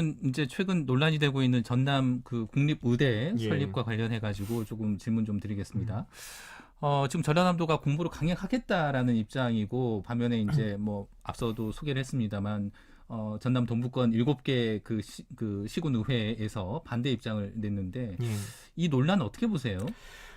번째는 이제 최근 논란이 되고 있는 전남 그 국립의대 예. 설립과 관련해 가지고 조금 질문 좀 드리겠습니다. 어, 지금 전라남도가 공부를 강행하겠다라는 입장이고 반면에 이제 뭐 앞서도 소개를 했습니다만 어, 전남 동부권 7개 그, 시, 그 시군 의회에서 반대 입장을 냈는데 예. 이 논란 어떻게 보세요?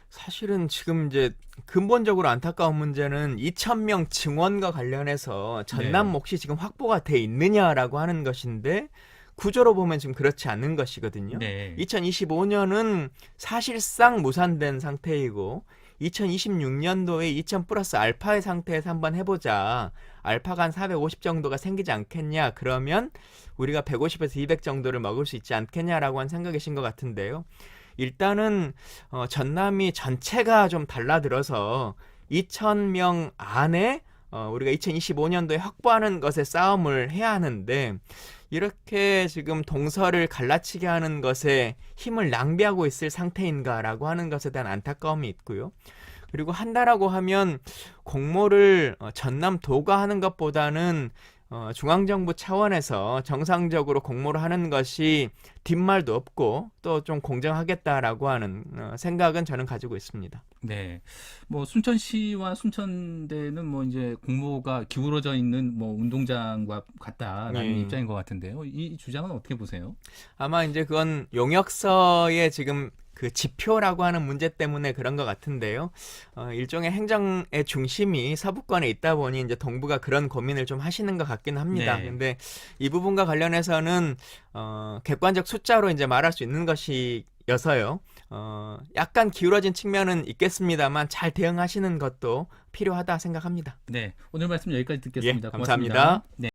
사실은 지금 이제 근본적으로 안타까운 문제는 2,000명 증원과 관련해서 전남 네. 몫이 지금 확보가 돼 있느냐라고 하는 것인데 구조로 보면 지금 그렇지 않는 것이거든요. 네. 2025년은 사실상 무산된 상태이고 2026년도에 2000 플러스 알파의 상태에서 한번 해보자. 알파가 한 450 정도가 생기지 않겠냐. 그러면 우리가 150에서 200 정도를 먹을 수 있지 않겠냐라고 한 생각이신 것 같은데요. 일단은 어, 전남이 전체가 좀 달라들어서 2,000명 안에 어, 우리가 2025년도에 확보하는 것에 싸움을 해야 하는데 이렇게 지금 동서를 갈라치게 하는 것에 힘을 낭비하고 있을 상태인가라고 하는 것에 대한 안타까움이 있고요. 그리고 한다라고 하면 공모를 어, 전남 도가 하는 것보다는 어, 중앙정부 차원에서 정상적으로 공모를 하는 것이 뒷말도 없고 또 좀 공정하겠다라고 하는 어, 생각은 저는 가지고 있습니다. 네. 뭐 순천시와 순천대는 뭐 이제 공모가 기울어져 있는 뭐 운동장과 같다라는 네. 입장인 것 같은데요. 이 주장은 어떻게 보세요? 아마 이제 그건 용역서의 지금 그 지표라고 하는 문제 때문에 그런 것 같은데요. 어, 일종의 행정의 중심이 서부권에 있다 보니 이제 동부가 그런 고민을 좀 하시는 것 같긴 합니다. 네. 근데 이 부분과 관련해서는 어, 객관적 숫자로 이제 말할 수 있는 것이 여서요. 어, 약간 기울어진 측면은 있겠습니다만 잘 대응하시는 것도 필요하다 생각합니다. 네. 오늘 말씀 여기까지 듣겠습니다. 예, 감사합니다. 고맙습니다. 네.